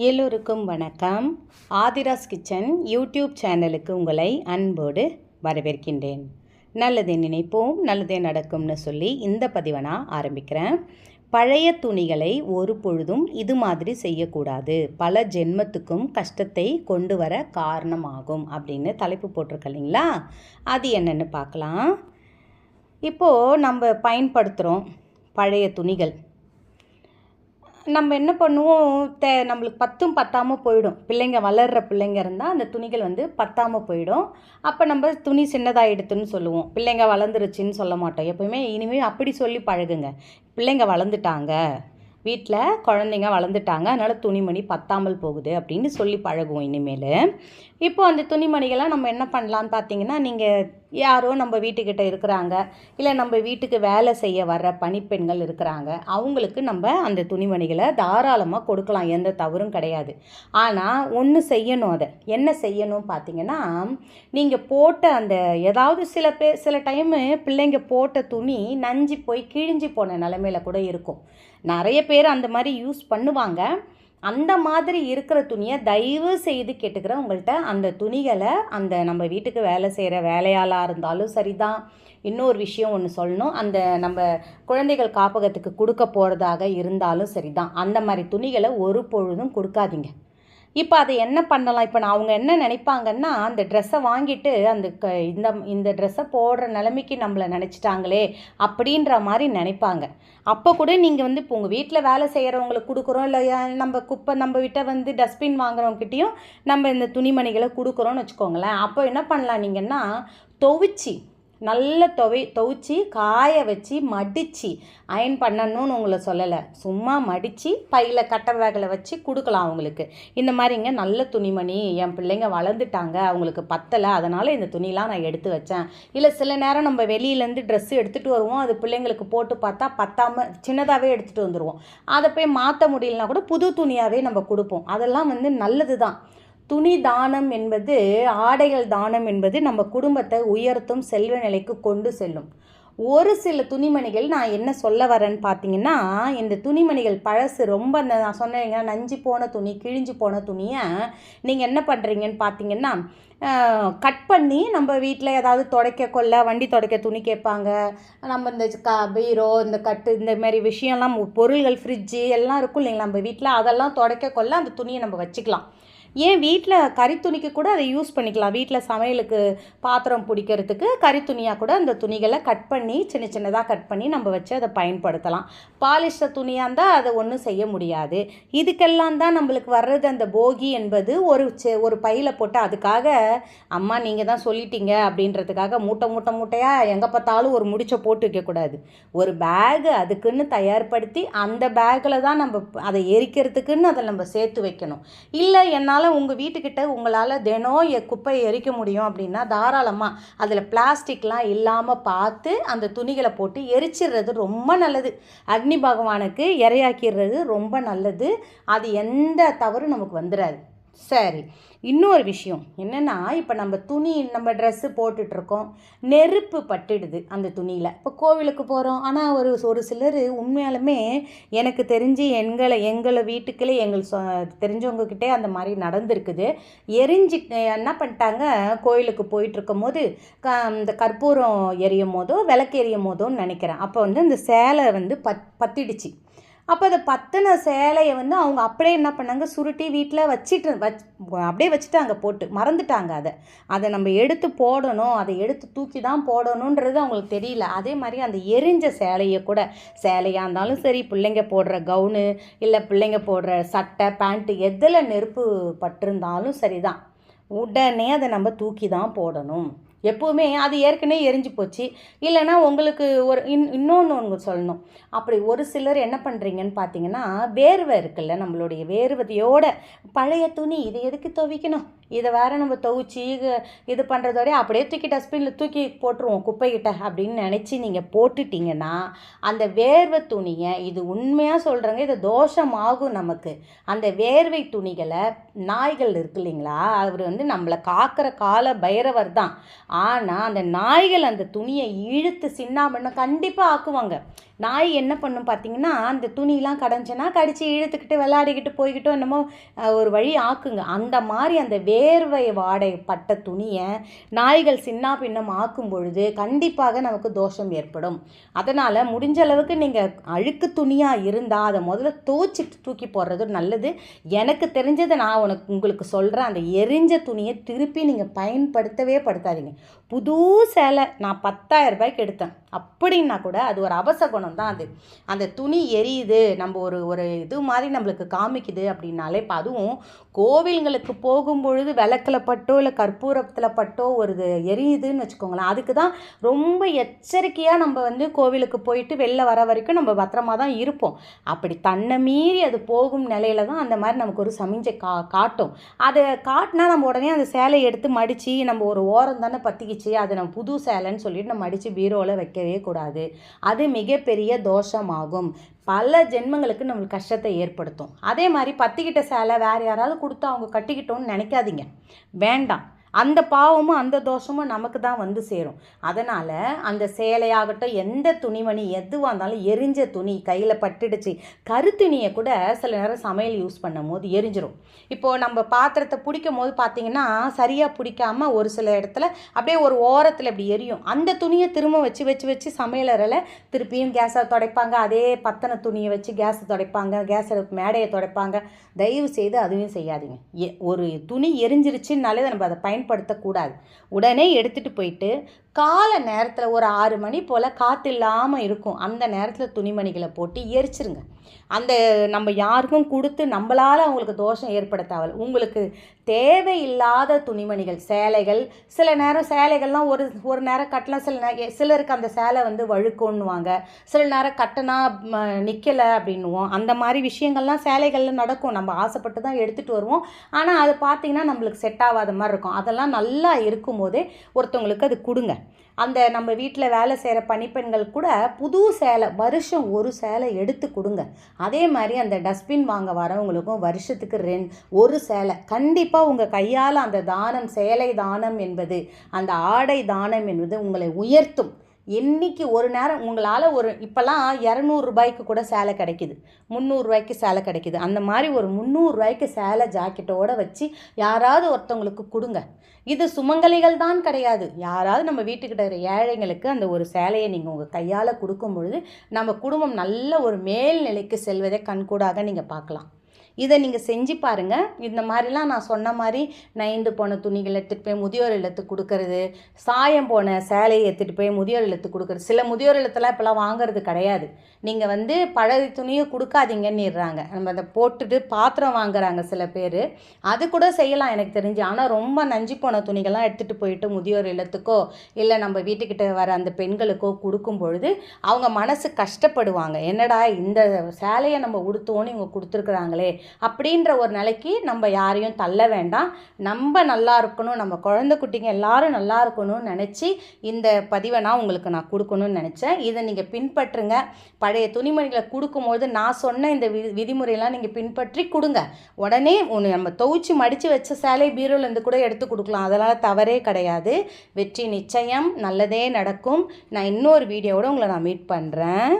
எல்லோருக்கும் வணக்கம். Aadhira's kitchen YouTube சேனலுக்கு உங்களை அன்போடு வரவேற்கின்றேன். நல்லதே நினைப்போம் நல்லதே நடக்கும்னு சொல்லி இந்த பதிவை நான் ஆரம்பிக்கிறேன். பழைய துணிகளை ஒரு பொழுதும் இது மாதிரி செய்யக்கூடாது. பல ஜென்மத்துக்கும் கஷ்டத்தை கொண்டு வர காரணமாகும் அப்படின்னு தலைப்பு போட்டிருக்க இல்லைங்களா? அது என்னென்னு பார்க்கலாம். இப்போது நம்ம பயன்படுத்துகிறோம் பழைய துணிகள். நம்ம என்ன பண்ணுவோம்? தே நம்மளுக்கு பத்தும் பத்தாமல் போயிடும். பிள்ளைங்க வளர்கிற பிள்ளைங்க இருந்தால் அந்த துணிகள் வந்து பத்தாமல் போயிடும். அப்போ நம்ம துணி சின்னதாகிடுதுன்னு சொல்லுவோம். பிள்ளைங்க வளர்ந்துருச்சுன்னு சொல்ல மாட்டோம். எப்போயுமே இனிமேல் அப்படி சொல்லி பழகுங்க. பிள்ளைங்க வளர்ந்துட்டாங்க. வீட்டில் குழந்தைங்க வளர்ந்துட்டாங்க. அதனால் துணிமணி பத்தாமல் போகுது அப்படின்னு சொல்லி பழகுவோம் இனிமேல். இப்போ அந்த துணிமணிகள்லாம் நம்ம என்ன பண்ணலான்னு பார்த்தீங்கன்னா நீங்கள் யாரோ நம்ம வீட்டுக்கிட்ட இருக்கிறாங்க. இல்லை நம்ம வீட்டுக்கு வேலை செய்ய வர்ற பணிப்பெண்கள் இருக்கிறாங்க. அவங்களுக்கு நம்ம அந்த துணிமணிகளை தாராளமாக கொடுக்கலாம். எந்த தவறும் கிடையாது. ஆனால் ஒன்று செய்யணும் அதை. என்ன செய்யணும் பார்த்தீங்கன்னா நீங்கள் போட்ட அந்த ஏதாவது சில பேர் சில டைமு பிள்ளைங்க போட்ட துணி நஞ்சு போய் கிழிஞ்சு போன நிலமையில கூட இருக்கும். நிறைய பேர் அந்த மாதிரி யூஸ் பண்ணுவாங்க. அந்த மாதிரி இருக்கிற துணியை தயவு செய்து கேட்டுக்கிறேன். உங்கள்கிட்ட அந்த துணிகளை அந்த நம்ம வீட்டுக்கு வேலை செய்கிற வேலையாளாக இருந்தாலும் சரிதான். இன்னொரு விஷயம் ஒன்று சொல்லணும். அந்த நம்ம குழந்தைகள் காப்பகத்துக்கு கொடுக்க போகிறதாக இருந்தாலும் சரிதான். அந்த மாதிரி துணிகளை ஒரு பொழுதும் கொடுக்காதீங்க. இப்போ அதை என்ன பண்ணலாம்? இப்போ நான் அவங்க என்ன நினைப்பாங்கன்னா அந்த ட்ரெஸ்ஸை வாங்கிட்டு அந்த க இந்த இந்த ட்ரெஸ்ஸை போடுற நிலைமைக்கு நம்மளை நினச்சிட்டாங்களே அப்படின்ற மாதிரி நினைப்பாங்க. அப்போ கூட நீங்கள் வந்து இப்போ உங்கள் வீட்டில் வேலை செய்கிறவங்களுக்கு கொடுக்குறோம் இல்லை நம்ம குப்பை நம்ம விட்ட வந்து டஸ்ட்பின் வாங்குறவங்ககிட்டையும் நம்ம இந்த துணிமணிகளை கொடுக்குறோன்னு வச்சுக்கோங்களேன். அப்போ என்ன பண்ணலாம் நீங்கன்னா துவைச்சி நல்ல துவை துவைச்சி காய வச்சு மடித்து அயன் பண்ணணும்னு உங்களை சொல்லலை. சும்மா மடித்து பையில் கட்டை வேகலை வச்சு கொடுக்கலாம் அவங்களுக்கு. இந்த மாதிரிங்க நல்ல துணிமணி என் பிள்ளைங்க வளர்ந்துட்டாங்க அவங்களுக்கு பத்தலை அதனால் இந்த துணிலாம் நான் எடுத்து வச்சேன். இல்லை சில நேரம் நம்ம வெளியிலேருந்து ட்ரெஸ்ஸு எடுத்துகிட்டு வருவோம் அது பிள்ளைங்களுக்கு போட்டு பார்த்தா பத்தாமல் சின்னதாகவே எடுத்துகிட்டு வந்துடுவோம் அதை போய் மாற்ற முடியலனா கூட புது துணியாகவே நம்ம கொடுப்போம். அதெல்லாம் வந்து நல்லது தான் துணி தானம் என்பது ஆடைகள் தானம் என்பது நம்ம குடும்பத்தை உயர்த்தும் செல்வ நிலைக்கு கொண்டு செல்லும். ஒரு சில துணிமணிகள் நான் என்ன சொல்ல வரேன்னு பார்த்தீங்கன்னா இந்த துணிமணிகள் பழசு ரொம்ப இந்த நான் சொன்னீங்கன்னா நஞ்சு போன துணி கிழிஞ்சு போன துணியை நீங்கள் என்ன பண்ணுறீங்கன்னு பார்த்தீங்கன்னா கட் பண்ணி நம்ம வீட்டில் ஏதாவது துடைக்க கொள்ள வண்டி துடைக்க துணி கேட்பாங்க. நம்ம இந்த க பீரோ இந்த கட்டு இந்த மாதிரி விஷயம்லாம் பொருள்கள் ஃப்ரிட்ஜு எல்லாம் இருக்கும் இல்லைங்களா நம்ம வீட்டில் அதெல்லாம் துடைக்க கொள்ள அந்த துணியை நம்ம வச்சுக்கலாம். ஏன் வீட்டில் கறித்துணிக்கு கூட அதை யூஸ் பண்ணிக்கலாம். வீட்டில் சமையலுக்கு பாத்திரம் பிடிக்கிறதுக்கு கறித்துணியாக கூட அந்த துணிகளை கட் பண்ணி சின்ன சின்னதாக கட் பண்ணி நம்ம வச்சு அதை பயன்படுத்தலாம். பாலிஸ்டர் துணியாக இருந்தால் அதை ஒன்றும் செய்ய முடியாது. இதுக்கெல்லாம் தான் நம்மளுக்கு வர்றது அந்த போகி என்பது ஒரு ஒரு பையில் போட்டு அதுக்காக அம்மா நீங்கள் தான் சொல்லிட்டீங்க அப்படின்றதுக்காக மூட்டை மூட்டை மூட்டையாக எங்கே பார்த்தாலும் ஒரு முடிச்சை போட்டு வைக்கக்கூடாது ஒரு பேகு அதுக்குன்னு தயார்படுத்தி அந்த பேக்கில் தான் நம்ம அதை எரிக்கிறதுக்குன்னு அதை நம்ம சேர்த்து வைக்கணும். இல்லை என்ன அதனால் உங்கள் வீட்டுக்கிட்ட உங்களால் தினம் குப்பையை எரிக்க முடியும் அப்படின்னா தாராளமாக அதில் பிளாஸ்டிக்லாம் இல்லாமல் பார்த்து அந்த துணிகளை போட்டு எரிச்சிடுறது ரொம்ப நல்லது. அக்னி பகவானுக்கு இரையாக்கிடுறது ரொம்ப நல்லது. அது எந்த தவறும் நமக்கு வந்துடாது சரி இன்னொரு விஷயம். என்னென்னா இப்போ நம்ம துணி நம்ம ட்ரெஸ்ஸு போட்டுட்ருக்கோம். நெருப்பு பட்டுடுது அந்த துணியில். இப்போ கோவிலுக்கு போகிறோம் ஆனால் ஒரு ஒரு சிலர் உண்மையாலுமே எனக்கு தெரிஞ்சு எங்களை எங்களை வீட்டுக்குள்ளே எங்கள் சொ தெரிஞ்சவங்கக்கிட்டே அந்த மாதிரி நடந்திருக்குது. எரிஞ்சு என்ன பண்ணிட்டாங்க? கோயிலுக்கு போயிட்டுருக்கும் போது க இந்த கற்பூரம் எரியும் போதோ விளக்கு எரியும் போதோன்னு நினைக்கிறேன். அப்போ வந்து அந்த சேலை வந்து பத் பத்திடுச்சு. அப்போ அதை பற்றின சேலையை வந்து அவங்க அப்படியே என்ன பண்ணாங்க? சுருட்டி வீட்டில் வச்சுட்டு வச் அப்படியே வச்சுட்டாங்க போட்டு மறந்துட்டாங்க அதை. அதை நம்ம எடுத்து போடணும் அதை எடுத்து தூக்கி தான் போடணுன்றது அவங்களுக்கு தெரியல. அதே மாதிரி அந்த எரிஞ்ச சேலையை கூட சேலையாக இருந்தாலும் சரி பிள்ளைங்க போடுற கவுனு இல்லை பிள்ளைங்க போடுற சட்டை பேண்ட்டு எதில் நெருப்பு பட்டிருந்தாலும் சரி தான் உடனே அதை நம்ம தூக்கி தான் போடணும். எப்போவுமே அது ஏற்கனவே எரிஞ்சு போச்சு. இல்லைனா உங்களுக்கு ஒரு இன் இன்னொன்று ஒன்று சொல்லணும். அப்படி ஒரு சிலர் என்ன பண்ணுறீங்கன்னு பார்த்தீங்கன்னா வேர்வை இருக்குல்ல நம்மளுடைய வேர்வதையோட பழைய துணி இதை எதுக்கு துவைக்கணும்? இதை வேறு நம்ம துவைச்சி இது பண்ணுறதோடய அப்படியே தூக்கி டஸ்ட்பினில் தூக்கி போட்டுருவோம் குப்பைக்கிட்ட அப்படின்னு நினச்சி நீங்கள் போட்டுட்டிங்கன்னா அந்த வேர்வை துணியை இது உண்மையாக சொல்கிறேங்க இது தோஷமாகும் நமக்கு. அந்த வேர்வை துணிகளை நாய்கள் இருக்கு இல்லைங்களா அவர் வந்து நம்மளை காக்கிற கால பைரவர் தான். ஆனால் அந்த நாய்கள் அந்த துணியை இழுத்து சின்னாமண்ண கண்டிப்பாக ஆக்குவாங்க. நாய் என்ன பண்ணும் பார்த்தீங்கன்னா அந்த துணியெலாம் கடைஞ்சனா கடிச்சு இழுத்துக்கிட்டு விளையாடிக்கிட்டு போய்கிட்டோ என்னமோ ஒரு வழி ஆக்குங்க. அந்த மாதிரி அந்த வேர்வை வாடை பட்ட துணியை நாய்கள் சின்ன பின்னம் ஆக்கும் பொழுது கண்டிப்பாக நமக்கு தோஷம் ஏற்படும். அதனால் முடிஞ்ச அளவுக்கு நீங்கள் அழுக்கு துணியாக இருந்தால் அதை முதல்ல தோச்சிட்டு தூக்கி போடுறது நல்லது. எனக்கு தெரிஞ்சதை நான் உனக்கு உங்களுக்கு சொல்கிறேன் அந்த எரிஞ்ச துணியை திருப்பி நீங்கள் பயன்படுத்தவே படுத்தாதீங்க. புது சேலை நான் பத்தாயிரம் ரூபாய்க்கு எடுத்தேன். அப்படின்னா கூட அது ஒரு அவசகுணம் தான் அது. அந்த துணி எரியுது நம்ம ஒரு ஒரு இது மாதிரி நம்மளுக்கு காமிக்குது அப்படின்னாலே இப்போ அதுவும் கோவில்களுக்கு போகும்பொழுது விளக்கில் பட்டோ இல்லை கற்பூரத்தில் பட்டோ ஒரு இது எரியுதுன்னு வச்சுக்கோங்களேன். அதுக்கு தான் ரொம்ப எச்சரிக்கையாக நம்ம வந்து கோவிலுக்கு போயிட்டு வெளில வர வரைக்கும் நம்ம பத்திரமா தான் இருப்போம். அப்படி தன்னை மீறி அது போகும் நிலையில தான் அந்த மாதிரி நமக்கு ஒரு சமிஞ்சை கா காட்டும். அதை காட்டினா நம்ம உடனே அந்த சேலையை எடுத்து மடித்து நம்ம ஒரு ஓரம் தானே பற்றிக்கிச்சு அது நம்ம புது சேலைன்னு சொல்லிட்டு நம்ம மடித்து பீரோவில் வைக்கவே கூடாது. அது மிகப்பெரிய தோஷமாகும். பல ஜென்மங்களுக்கு நம்மளுக்கு கஷ்டத்தை ஏற்படுத்தும். அதே மாதிரி பத்திக்கிட்ட சேலை வேறு யாராவது கொடுத்து அவங்க கட்டிக்கிட்டோன்னு நினைக்காதீங்க. வேண்டாம். அந்த பாவமும் அந்த தோஷமும் நமக்கு தான் வந்து சேரும். அதனால் அந்த சேலையாகட்டும் எந்த துணிமணி எதுவாக இருந்தாலும் எரிஞ்ச துணி கையில் பட்டுடுச்சு கருத்துணியை கூட சில நேரம் சமையல் யூஸ் பண்ணும் போது எரிஞ்சிரும். இப்போது நம்ம பாத்திரத்தை பிடிக்கும் போது பார்த்தீங்கன்னா சரியாக பிடிக்காம ஒரு சில இடத்துல அப்படியே ஒரு ஓரத்தில் இப்படி எரியும். அந்த துணியை திரும்ப வச்சு வச்சு வச்சு சமையலறையில் திருப்பியும் கேஸை துடைப்பாங்க. அதே பத்தனை துணியை வச்சு கேஸை துடைப்பாங்க கேஸை மேடையை துடைப்பாங்க. தயவு செய்து அதுவும் செய்யாதீங்க. எ ஒரு துணி எரிஞ்சிருச்சுனாலே நம்ம அதை பயன் பயன்படுத்தக்கூடாது. உடனே எடுத்துகிட்டு போயிட்டு காலை நேரத்தில் ஒரு ஆறு மணி போல் காற்று இல்லாமல் இருக்கும். அந்த நேரத்தில் துணிமணிகளை போட்டு எரிச்சிருங்க. அந்த நம்ம யாருக்கும் கொடுத்து நம்மளால் அவங்களுக்கு தோஷம் ஏற்பட உங்களுக்கு தேவையில்லாத துணிமணிகள் சேலைகள் சில நேரம் சேலைகள்லாம் ஒரு ஒரு நேரம் கட்டலாம் சில நேரம் சிலருக்கு அந்த சேலை வந்து வழுக்கோன்னுவாங்க சில நேரம் கட்டினா நிற்கலை அப்படின்னுவோம். அந்த மாதிரி விஷயங்கள்லாம் சேலைகளில் நடக்கும். நம்ம ஆசைப்பட்டு தான் எடுத்துகிட்டு வருவோம். ஆனால் அது பார்த்திங்கன்னா நம்மளுக்கு செட் ஆகாத மாதிரி இருக்கும். அதெல்லாம் நல்லா இருக்கும்போதே ஒருத்தவங்களுக்கு அது கொடுங்க. அந்த நம்ம வீட்டில் வேலை செய்கிற பணிப்பெண்கள் கூட புது சேலை வருஷம் ஒரு சேலை எடுத்து கொடுங்க. அதே மாதிரி அந்த டஸ்ட்பின் வாங்க வரவங்களுக்கும் வருஷத்துக்கு ரெண் ஒரு சேலை. கண்டிப்பாக உங்கள் கையால் அந்த தானம் சேலை தானம் என்பது அந்த ஆடை தானம் என்பது உங்களை உயர்த்தும். இன்றைக்கி ஒரு நேரம் உங்களால் ஒரு இப்போல்லாம் இரநூறுபாய்க்கு கூட சேலை கிடைக்குது. முந்நூறுரூவாய்க்கு சேலை கிடைக்கிது. அந்த மாதிரி ஒரு முந்நூறுரூவாய்க்கு சேலை ஜாக்கெட்டோடு வச்சு யாராவது ஒருத்தவங்களுக்கு கொடுங்க. இது சுமங்கலிகள் தான் கிடையாது. யாராவது நம்ம வீட்டுக்கிட்ட இருக்கிற ஏழைங்களுக்கு அந்த ஒரு சேலையை நீங்கள் உங்கள் கையால் கொடுக்கும் பொழுது நம்ம குடும்பம் நல்ல ஒரு மேல்நிலைக்கு செல்வதை கண்கூடாக நீங்கள் பார்க்கலாம். இதை நீங்கள் செஞ்சு பாருங்கள் இந்த மாதிரிலாம் நான் சொன்ன மாதிரி நைந்து போன துணிகளை எடுத்துகிட்டு போய் முதியோர் இல்லத்துக்கு கொடுக்கறது சாயம் போன சேலையை எடுத்துகிட்டு போய் முதியோர் இல்லத்துக்கு கொடுக்குறது. சில முதியோர் இல்லத்தெல்லாம் இப்போலாம் வாங்குறது கிடையாது. நீங்கள் வந்து பழைய துணியை கொடுக்காதீங்கன்னுறாங்க நம்ம அதை போட்டுட்டு பாத்திரம் வாங்குறாங்க சில பேர். அது கூட செய்யலாம் எனக்கு தெரிஞ்சு. ஆனால் ரொம்ப நஞ்சு போன துணிகள்லாம் எடுத்துகிட்டு போயிட்டு முதியோர் இல்லத்துக்கோ இல்லை நம்ம வீட்டுக்கிட்ட வர அந்த பெண்களுக்கோ கொடுக்கும் பொழுது அவங்க மனசு கஷ்டப்படுவாங்க. என்னடா இந்த சேலையை நம்ம உடுத்தோன்னு இவங்க கொடுத்துருக்குறாங்களே. அப்படின்ற ஒரு நிலைக்கு நம்ம யாரையும் தள்ள வேண்டாம். நம்ம நல்லா இருக்கணும் நம்ம குழந்தை குட்டிங்க எல்லாரும் நல்லா இருக்கணும்னு நினச்சி இந்த பதிவை நான் உங்களுக்கு நான் கொடுக்கணும்னு நினச்சேன். இதை நீங்கள் பின்பற்றுங்க. பழைய துணிமணிகளை கொடுக்கும்போது நான் சொன்ன இந்த வி விதிமுறையெல்லாம் நீங்கள் பின்பற்றி கொடுங்க. உடனே ஒன்று நம்ம துவைச்சி மடித்து வச்ச சேலை பீரோலேருந்து கூட எடுத்து கொடுக்கலாம். அதனால் தவறே கிடையாது. வெற்றி நிச்சயம். நல்லதே நடக்கும். நான் இன்னொரு வீடியோவோட உங்களை நான் மீட் பண்ணுறேன்